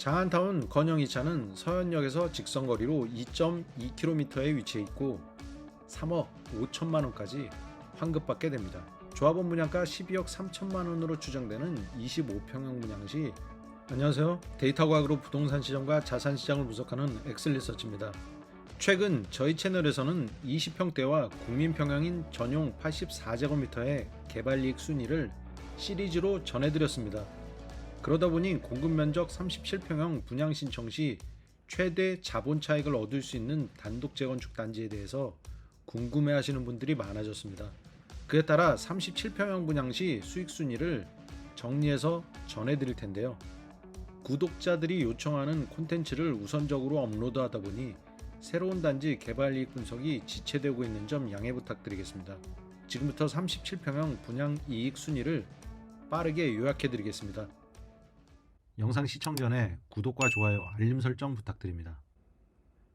장안타운 건영 2차는 서현역에서 직선거리로 2.2km에 위치해 있고 3억 5천만 원까지 환급받게 됩니다. 조합원 분양가 12억 3천만 원으로 추정되는 25평형 분양 시 안녕하세요. 데이터 과학으로 부동산 시장과 자산 시장을 분석하는 엑슬리서치입니다. 최근 저희 채널에서는 20평대와 국민 평형인 전용 84제곱미터의 개발이익 순위를 시리즈로 전해드렸습니다. 그러다 보니 공급 면적 37평형 분양 신청 시 최대 자본 차익을 얻을 수 있는 단독 재건축 단지에 대해서 궁금해 하시는 분들이 많아졌습니다. 그에 따라 37평형 분양 시 수익 순위를 정리해서 전해 드릴 텐데요. 구독자들이 요청하는 콘텐츠를 우선적으로 업로드하다 보니 새로운 단지 개발 이익 분석이 지체되고 있는 점 양해 부탁드리겠습니다. 지금부터 37평형 분양 이익 순위를 빠르게 요약해 드리겠습니다. 영상 시청 전에 구독과 좋아요, 알림 설정 부탁드립니다.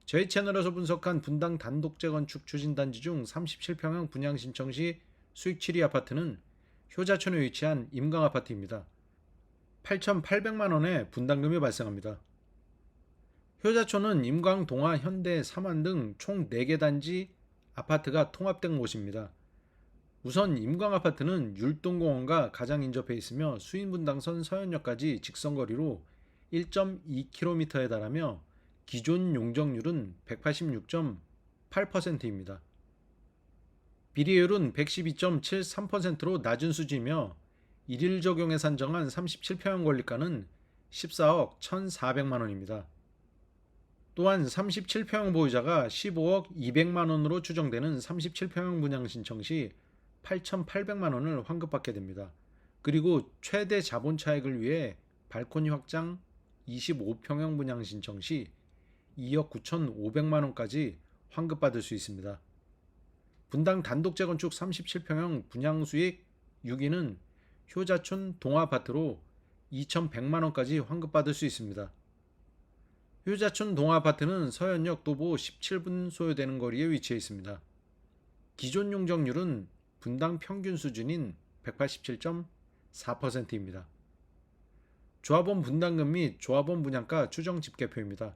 저희 채널에서 분석한 분당 단독 재건축 추진 단지 중 37평형 분양 신청 시 수익 7위 아파트는 효자촌에 위치한 임강 아파트입니다. 8,800만 원의 분담금이 발생합니다. 효자촌은 임광, 동화, 현대, 삼환 등총 4개 단지 아파트가 통합된 곳입니다. 우선 임광 아파트는 율동공원과 가장 인접해 있으며 수인분당선 서현역까지 직선거리로 1.2km에 달하며 기존 용적률은 186.8%입니다. 비리율은 112.73%로 낮은 수지이며 일일 적용에 산정한 37평형 권리가는 14억 1,400만 원입니다. 또한 37평형 보유자가 15억 200만 원으로 추정되는 37평형 분양 신청 시 8,800만 원을 환급받게 됩니다. 그리고 최대 자본 차익을 위해 발코니 확장 25평형 분양 신청 시 2억 9,500만 원까지 환급받을 수 있습니다. 분당 단독 재건축 37평형 분양 수익 6위는 효자촌 동아파트로 2,100만 원까지 환급받을 수 있습니다. 효자촌 동아파트는 서현역 도보 17분 소요되는 거리에 위치해 있습니다. 기존 용적률은 분당 평균 수준인 187.4%입니다. 조합원 분담금 및 조합원 분양가 추정 집계표입니다.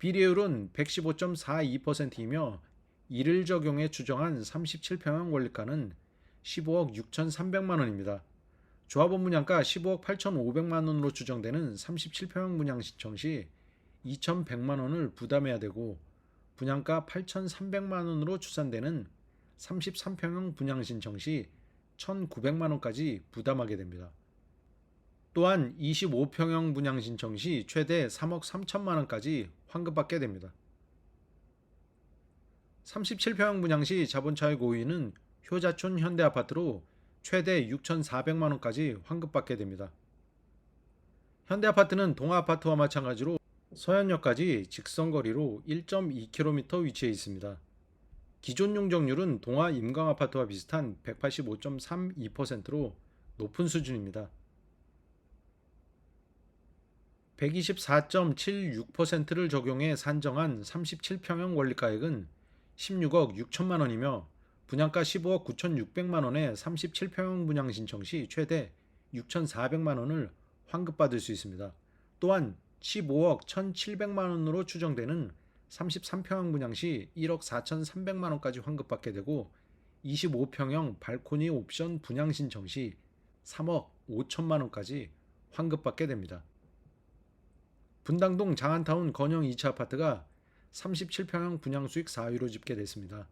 비례율은 115.42%이며 이를 적용해 추정한 37평형 원리가는 15억 6,300만 원입니다. 조합원 분양가 15억 8,500만 원으로 추정되는 37평형 분양 신청 시 2,100만 원을 부담해야 되고 분양가 8,300만 원으로 추산되는 33평형 분양 신청 시 1,900만 원까지 부담하게 됩니다. 또한 25평형 분양 신청 시 최대 3억 3천만 원까지 환급받게 됩니다. 37평형 분양 시 자본 차익 5위는 효자촌 현대아파트로 최대 6,400만 원까지 환급받게 됩니다. 현대아파트는 동아아파트와 마찬가지로 서현역까지 직선거리로 1.2km 위치해 있습니다. 기존 용적률은 동아 임강 아파트와 비슷한 185.32%로 높은 수준입니다. 124.76%를 적용해 산정한 37평형 원리가액은 16억 6천만 원이며 분양가 15억 9,600만 원의 37평형 분양 신청 시 최대 6,400만 원을 환급받을 수 있습니다. 또한 15억 1,700만 원으로 추정되는 33평형 분양 시 1억 4,300만 원까지 환급받게 되고 25평형 발코니 옵션 분양 신청 시 3억 5천만 원까지 환급받게 됩니다. 분당동 장안타운 건영 2차 아파트가 37평형 분양 수익 4위로 집계됐습니다.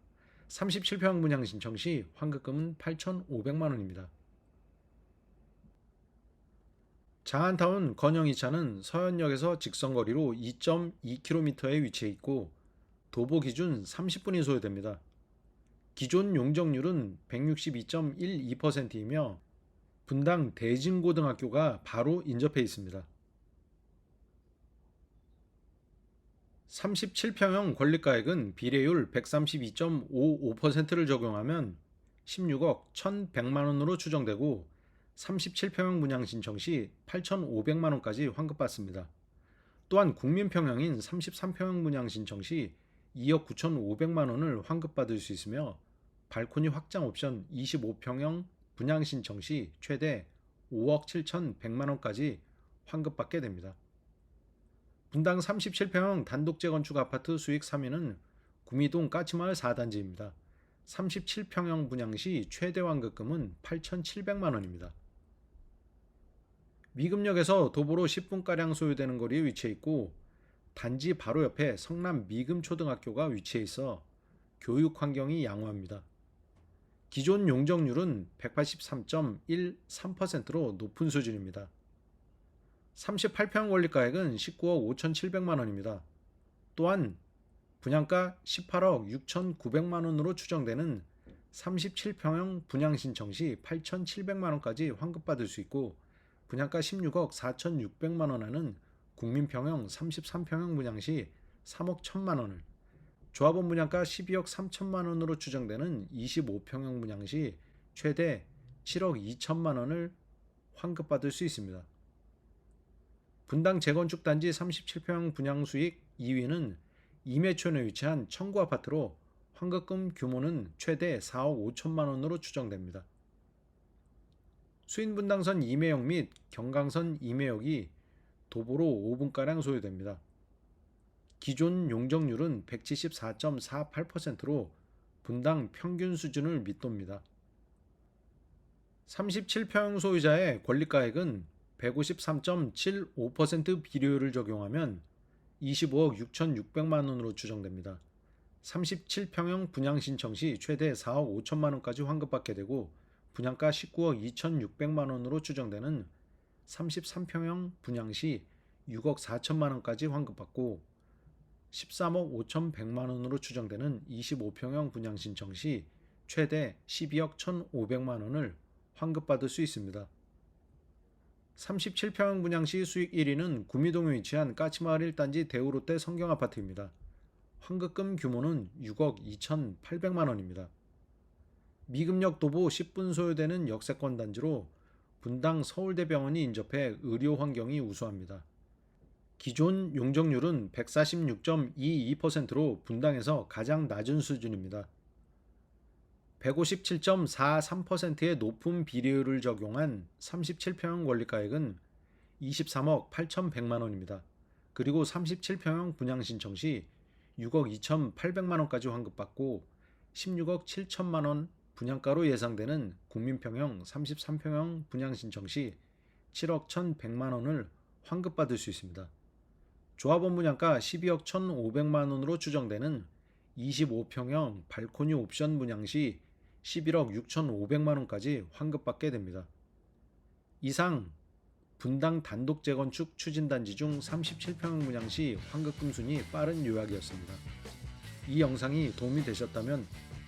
37평형 분양 신청 시 환급금은 8,500만 원입니다. 장안타운 건영 2차는 서현역에서 직선거리로 2.2km에 위치해 있고 도보 기준 30분이 소요됩니다. 기존 용적률은 162.12%이며 분당 대진고등학교가 바로 인접해 있습니다. 37평형 권리가액은 비례율 132.55%를 적용하면 16억 1,100만 원으로 추정되고 37평형 분양 신청 시 8,500만 원까지 환급받습니다. 또한 국민평형인 33평형 분양 신청 시 2억 9,500만 원을 환급받을 수 있으며 발코니 확장 옵션 25평형 분양 신청 시 최대 5억 7,100만 원까지 환급받게 됩니다. 분당 37평형 단독 재건축 아파트 수익 3위는 구미동 까치마을 4단지입니다. 37평형 분양 시 최대 완급금은 8,700만 원입니다. 미금역에서 도보로 10분가량 소요되는 거리에 위치해 있고 단지 바로 옆에 성남 미금초등학교가 위치해 있어 교육 환경이 양호합니다. 기존 용적률은 183.13%로 높은 수준입니다. 38평 원리가액은 19억 5,700만 원입니다. 또한 분양가 18억 6,900만 원으로 추정되는 37평형 분양 신청 시 8,700만 원까지 환급받을 수 있고 분양가 16억 4,600만 원 하는 국민평형 33평형 분양 시 3억 1천만 원을 조합원 분양가 12억 3천만 원으로 추정되는 25평형 분양 시 최대 7억 2천만 원을 환급받을 수 있습니다. 분당 재건축 단지 37평형 분양 수익 2위는 임해촌에 위치한 청구 아파트로 환급금 규모는 최대 4억 5천만 원으로 추정됩니다. 수인분당선 임해역 및 경강선 임해역이 도보로 5분가량 소요됩니다. 기존 용적률은 174.48%로 분당 평균 수준을 밑돕니다. 37평 소유자의 권리가액은 153.75% 비료율을 적용하면 25억 6,600만 원으로 추정됩니다. 37평형 분양 신청 시 최대 4억 5천만 원까지 환급받게 되고 분양가 19억 2,600만 원으로 추정되는 33평형 분양 시 6억 4천만 원까지 환급받고 13억 5,100만 원으로 추정되는 25평형 분양 신청 시 최대 12억 1,500만 원을 환급받을 수 있습니다. 37평형 분양 시 수익 1위는 구미동에 위치한 까치마을 1단지 대우롯데 성경아파트입니다. 환급금 규모는 6억 2,800만 원입니다. 미금역 도보 10분 소요되는 역세권 단지로 분당 서울대병원이 인접해 의료 환경이 우수합니다. 기존 용적률은 146.22%로 분당에서 가장 낮은 수준입니다. 157.43%의 높은 비례율을 적용한 37평형 권리가액은 23억 8,100만 원입니다. 그리고 37평형 분양 신청 시 6억 2,800만 원까지 환급받고 16억 7천만 원 분양가로 예상되는 국민평형 33평형 분양 신청 시 7억 1,100만 원을 환급받을 수 있습니다. 조합원 분양가 12억 1,500만 원으로 추정되는 25평형 발코니 옵션 분양 시 11억 6,500만 원까지 환급받게 됩니다. 이상 분당 단독 재건축 추진 단지 중 37평형 분양 시 환급금 순위 빠른 요약이었습니다. 이 영상이 도움이 되셨다면